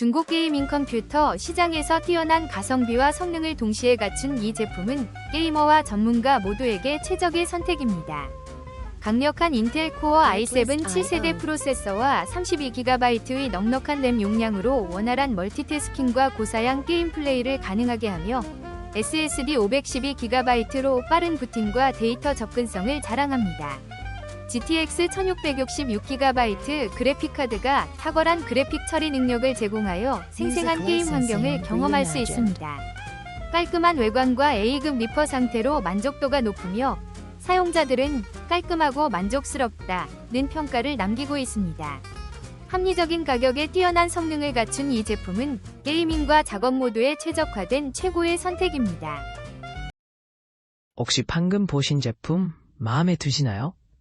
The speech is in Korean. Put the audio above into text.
중국 게이밍 컴퓨터 시장에서 뛰어난 가성비와 성능을 동시에 갖춘 이 제품은 게이머와 전문가 모두에게 최적의 선택입니다. 강력한 인텔 코어 i7 7세대 프로세서와 32GB의 넉넉한 램 용량으로 원활한 멀티태스킹과 고사양 게임 플레이를 가능하게 하며 SSD 512GB로 빠른 부팅과 데이터 접근성을 자랑합니다. GTX 1666GB 그래픽카드가 탁월한 그래픽 처리 능력을 제공하여 생생한 게임 환경을 경험할 수 있습니다. 깔끔한 외관과 A급 리퍼 상태로 만족도가 높으며 사용자들은 깔끔하고 만족스럽다는 평가를 남기고 있습니다. 합리적인 가격에 뛰어난 성능을 갖춘 이 제품은 게이밍과 작업 모두에 최적화된 최고의 선택입니다. 혹시 방금 보신 제품 마음에 드시나요?